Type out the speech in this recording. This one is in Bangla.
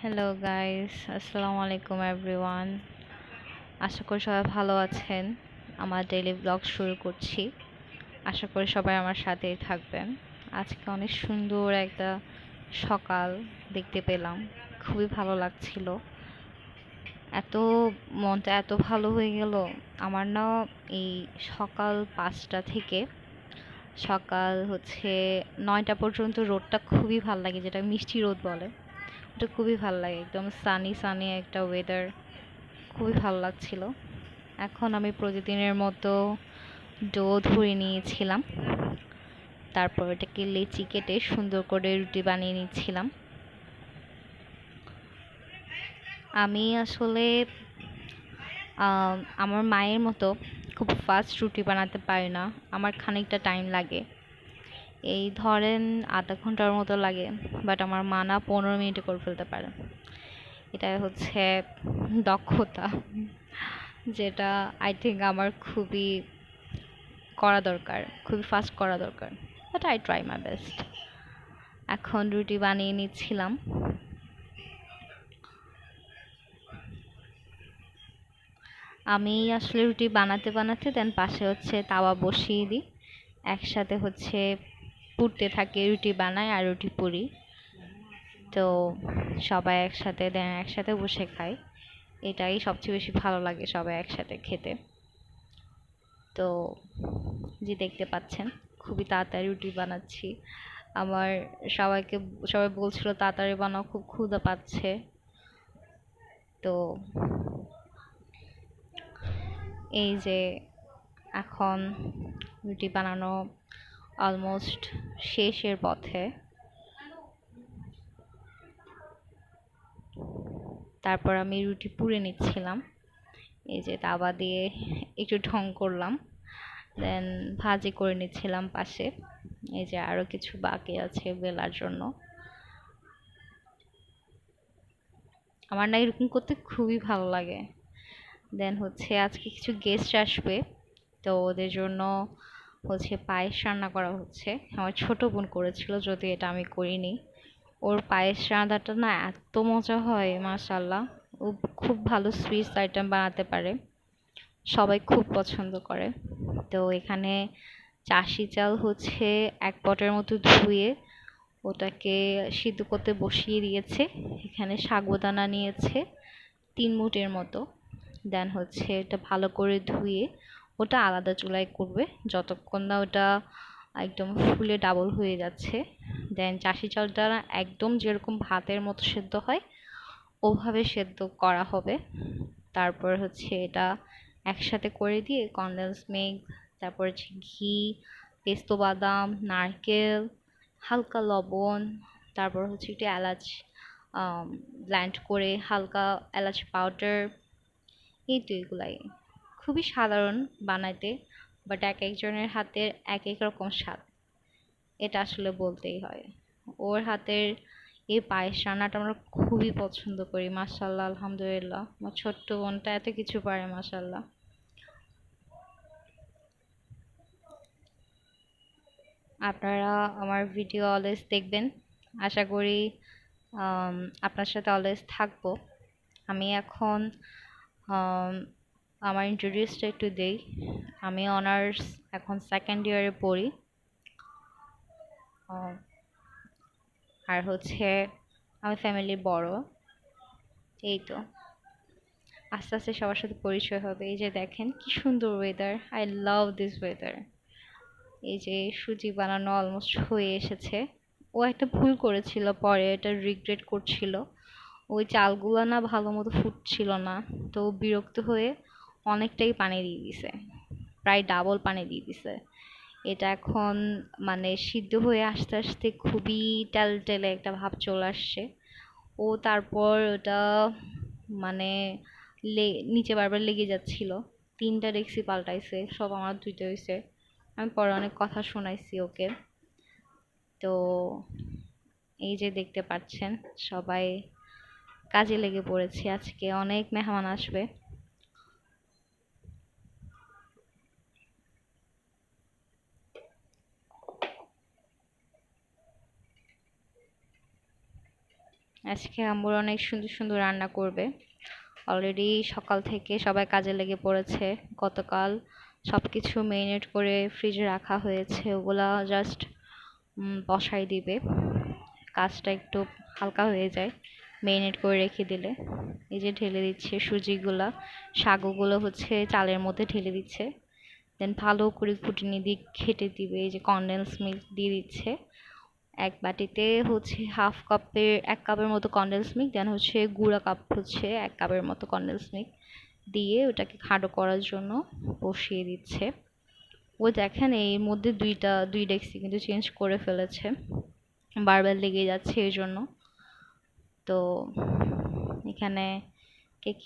হ্যালো গাইস আসসালামু আলাইকুম এভরিওয়ান আশা করি সবাই ভালো আছেন। আমার ডেইলি ব্লগ শুরু করছি। আশা করি সবাই আমার সাথেই থাকবেন। আজকে অনেক সুন্দর একটা সকাল দেখতে পেলাম। খুবই ভালো লাগছিল। এত মনটা এত ভালো হয়ে গেল। আমার না এই সকাল পাঁচটা থেকে সকাল হচ্ছে নয়টা পর্যন্ত রোদটা খুবই ভালো লাগে, যেটা মিষ্টি রোদ বলে। ওটা খুবই ভালো লাগে, একদম সানি সানি একটা ওয়েদার খুবই ভালো লাগছিল। এখন আমি প্রতিদিনের মতো ডো ধরে নিয়েছিলাম, তারপর এটাকে লেচি কেটে সুন্দর করে রুটি বানিয়ে নিচ্ছিলাম। আমি আসলে আমার মায়ের মতো খুব ফাস্ট রুটি বানাতে পারি না, আমার খানিকটা টাইম লাগে। এই ধরেন আধা ঘণ্টার মতো লাগে বাট আমার মা না পনেরো মিনিটে করে ফেলতে পারে। এটা হচ্ছে দক্ষতা, যেটা আই থিঙ্ক আমার খুবই করা দরকার, খুবই ফাস্ট করা দরকার but I try my best এখন রুটি বানিয়ে নিচ্ছিলাম। আমি আসলে রুটি বানাতে বানাতে দেন পাশে হচ্ছে তাওয়া বসিয়ে দিই। একসাথে হচ্ছে পুড়তে থাকে, রুটি বানাই আর রুটি পুরি। তো সবাই একসাথে দেন, একসাথে বসে খাই এটাই সবচেয়ে বেশি ভালো লাগে সবাই একসাথে খেতে। তো যে দেখতে পাচ্ছেন, খুবই তাড়াতাড়ি রুটি বানাচ্ছি। আমার সবাইকে, সবাই বলছিল তাড়াতাড়ি বানাও, খুব ক্ষুধা পাচ্ছে। তো এই যে এখন রুটি বানানো অলমোস্ট শেষের পথে। তারপর আমি রুটি পুড়ে নিচ্ছিলাম। এই যে তাওয়া দিয়ে একটু ঢং করলাম। দেন ভাজি করে নিচ্ছিলাম পাশে। এই যে আরও কিছু বাকি আছে বেলার জন্য। আমার না এরকম করতে খুবই ভালো লাগে। দেন হচ্ছে আজকে কিছু গেস্ট আসবে। তো ওদের জন্য হচ্ছে পায়েস রান্না করা হচ্ছে। আমার ছোট বোন করেছিল যদি এটা আমি করিনি। ওর পায়েস রান্নাটা না এত মজা হয় মাশাল্লাহ ও খুব ভালো সুইটস আইটেম বানাতে পারে। সবাই খুব পছন্দ করে। তো এখানে চাষি চাল হচ্ছে এক পটের মতো ধুয়ে ওটাকে সিদ্ধ করতে বসিয়ে দিয়েছে। এখানে সাগুদানা নিয়েছে, তিন মুটের মতো। দেন হচ্ছে এটা ভালো করে ধুয়ে ওটা আলাদা চুলায় করবে। যতক্ষণ না ওটা একদম ফুলে ডাবল হয়ে যাচ্ছে। দেন চাষি চালটা একদম যেরকম ভাতের মতো সেদ্ধ হয়, ওভাবে সেদ্ধ করা হবে। তারপর হচ্ছে এটা একসাথে করে দিয়ে কনডেন্স মিল্ক তারপর হচ্ছে ঘি, পেস্তো বাদাম, নারকেল, হালকা লবণ, তারপর হচ্ছে একটু এলাচ ব্ল্যান্ড করে হালকা এলাচ পাউডার এই তো এগুলাই। খুবই সাধারণ বানাইতে বাট এক একজনের হাতের এক এক রকম স্বাদ। এটা আসলে বলতেই হয়। ওর হাতের এই পায়েস রান্নাটা আমরা খুবই পছন্দ করি মাসাল্লাহ আলহামদুলিল্লাহ। আমার ছোট্ট বোনটা এত কিছু পারে মাসাল্লাহ আপনারা আমার ভিডিও অলওয়েজ দেখবেন। আশা করি আপনার সাথে অলওয়েজ থাকব। আমি এখন আমার ইন্ট্রোডিউসটা একটু দেই। আমি অনার্স এখন সেকেন্ড ইয়ারে পড়ি। আর হচ্ছে আমি ফ্যামিলির বড়। এই তো। আস্তে আস্তে সবার সাথে পরিচয় হবে। এই যে দেখেন কি সুন্দর weather I love this weather এই যে সুজি বানানো অলমোস্ট হয়ে এসেছে। ও একটা ভুল করেছিল পরে, এটা রিগ্রেট করছিল। ওই চালগুলো না ভালো মতো ফুটছিল না। তো বিরক্ত হয়ে অনেকটাই পানি দিয়ে দিছে। প্রায় ডাবল পানি দিয়ে দিছে। এটা এখন মানে সিদ্ধ হয়ে আস্তে আস্তে খুবই টেলটেলে একটা ভাব চলে আসছে। ও তারপর ওটা মানে নিচে বারবার লেগে যাচ্ছিল। তিনটা ডেক্সি পাল্টাইছে, সব আমার ধুইতে হয়েছে আমি পরে অনেক কথা শোনাইছি ওকে। তো এই যে দেখতে পাচ্ছেন, সবাই কাজে লেগে পড়েছি। আজকে অনেক মেহমান আসবে। আজকে আম্মুর অনেক সুন্দর সুন্দর রান্না করবে। অলরেডি সকাল থেকে সবাই কাজে লেগে পড়েছে। গতকাল সব কিছু মেরিনেট করে ফ্রিজে রাখা হয়েছে। ওগুলা জাস্ট বসাই দিবে। কাজটা একটু হালকা হয়ে যায় মেরিনেট করে রেখে দিলে। এই যে ঢেলে দিচ্ছে সুজিগুলা সাগুগুলো হচ্ছে চালের মধ্যে ঢেলে দিচ্ছে। দেন ভালো করে কুটিনি দিয়ে খেটে দিবে। এই যে কনডেন্স মিল্ক দিয়ে দিচ্ছে। এক বাটিতে হচ্ছে হাফ কাপের এক কাপের মতো কনডেন্স মিল্ক দেন হচ্ছে গুঁড়া কাপ হচ্ছে এক কাপের মতো কনডেন্স মিল্ক দিয়ে ওটাকে খাটো করার জন্য বসিয়ে দিচ্ছে। ও দেখেন এর মধ্যে দুইটা, দুই ডেক্সি কিন্তু চেঞ্জ করে ফেলেছে। বারবার লেগে যাচ্ছে এই জন্য। তো এখানে কেক